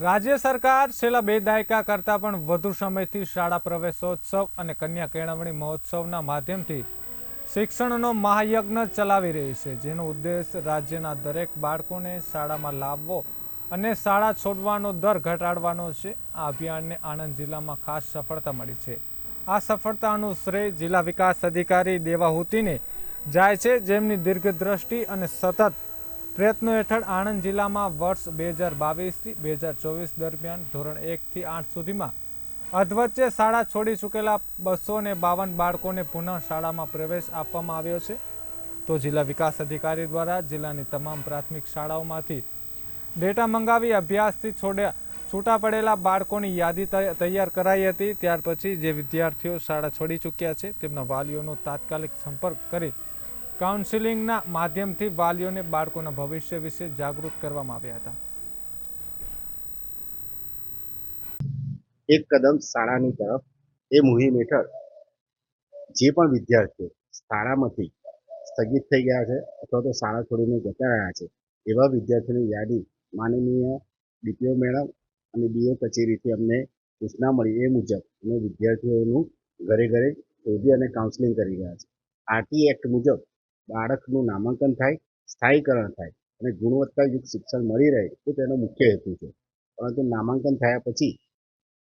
રાજ્ય સરકાર છેલ્લા બે દાયકા કરતાં પણ વધુ સમયથી શાળા પ્રવેશોત્સવ અને કન્યા કેળવણી મહોત્સવના માધ્યમથી શિક્ષણનો મહાયજ્ઞ ચલાવી રહી છે, જેનો ઉદ્દેશ રાજ્યના દરેક બાળકોને શાળામાં લાવવો અને શાળા છોડવાનો દર ઘટાડવાનો છે. આ અભિયાનને આણંદ જિલ્લામાં ખાસ સફળતા મળી છે. આ સફળતાનું શ્રેય જિલ્લા વિકાસ અધિકારી દેવાહુતિને જાય છે, જેમની દીર્ઘદ્રષ્ટિ અને સતત પ્રયત્નો હેઠળ આણંદ જિલ્લામાં વર્ષ બે હજાર બાવીસથી બે હજાર ચોવીસ દરમિયાન ધોરણ એકથી આઠ સુધીમાં અધવચ્ચે શાળા છોડી ચૂકેલા બસો ને બાવન બાળકોને પુનઃ શાળામાં પ્રવેશ આપવામાં આવ્યો છે. તો જિલ્લા વિકાસ અધિકારી દ્વારા જિલ્લાની તમામ પ્રાથમિક શાળાઓમાંથી ડેટા મંગાવી અભ્યાસથી છોડ્યા છૂટા પડેલા બાળકોની યાદી તૈયાર કરાઈ હતી. ત્યાર પછી જે વિદ્યાર્થીઓ શાળા છોડી ચૂક્યા છે, તેમના વાલીઓનો તાત્કાલિક સંપર્ક કરી કાઉન્સિલિંગના માધ્યમથી વાલીઓને બાળકોના ભવિષ્ય વિશે જાગૃત કરવામાં આવ્યા હતા. એક કદમ શાળાની તરફ એ મુહિમ હેઠળ જે પણ વિદ્યાર્થીઓ શાળામાંથી સ્થગિત થઈ ગયા છે અથવા તો શાળા છોડીને જતા રહ્યા છે, એવા વિદ્યાર્થીઓની યાદી માનનીય ડીપીઓ મેડમ અને ડીઓ કચેરીથી અમને સૂચના મળી એ મુજબ અમે વિદ્યાર્થીઓનું ઘરે ઘરે શોધી અને કાઉન્સેલિંગ કરી રહ્યા છે આરટી એક્ટ મુજબ બાળકનું નામાંકન થાય, સ્થાયીકરણ થાય અને ગુણવત્તાયુક્ત શિક્ષણ મળી રહે એ તેનો મુખ્ય હેતુ છે. પરંતુ નામાંકન થયા પછી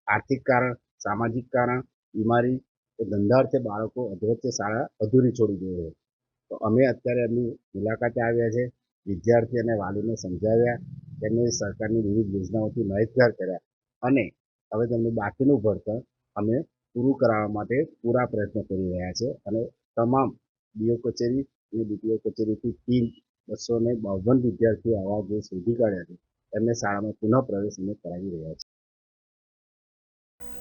આર્થિક કારણ, સામાજિક કારણ, બીમારી કે ધંધાર્થે બાળકો અધવચ્ચે શાળા અધૂરી છોડી દે છે. તો અમે અત્યારે એમની મુલાકાતે આવ્યા છે વિદ્યાર્થી અને વાલીને સમજાવ્યા તેમને સરકારની વિવિધ યોજનાઓથી માહિતગાર કર્યા અને હવે તેમનું બાકીનું ભણતર અમે પૂરું કરાવવા માટે પૂરા પ્રયત્નો કરી રહ્યા છે અને તમામ ડીઓ કચેરી અને ડીપીઓ કચેરીથી ટીમ બસો ને બાવન વિદ્યાર્થીઓ આવા જે શોધી કાઢ્યા છે, એમને શાળામાં પુનઃ પ્રવેશ અમે કરાવી રહ્યા છીએ.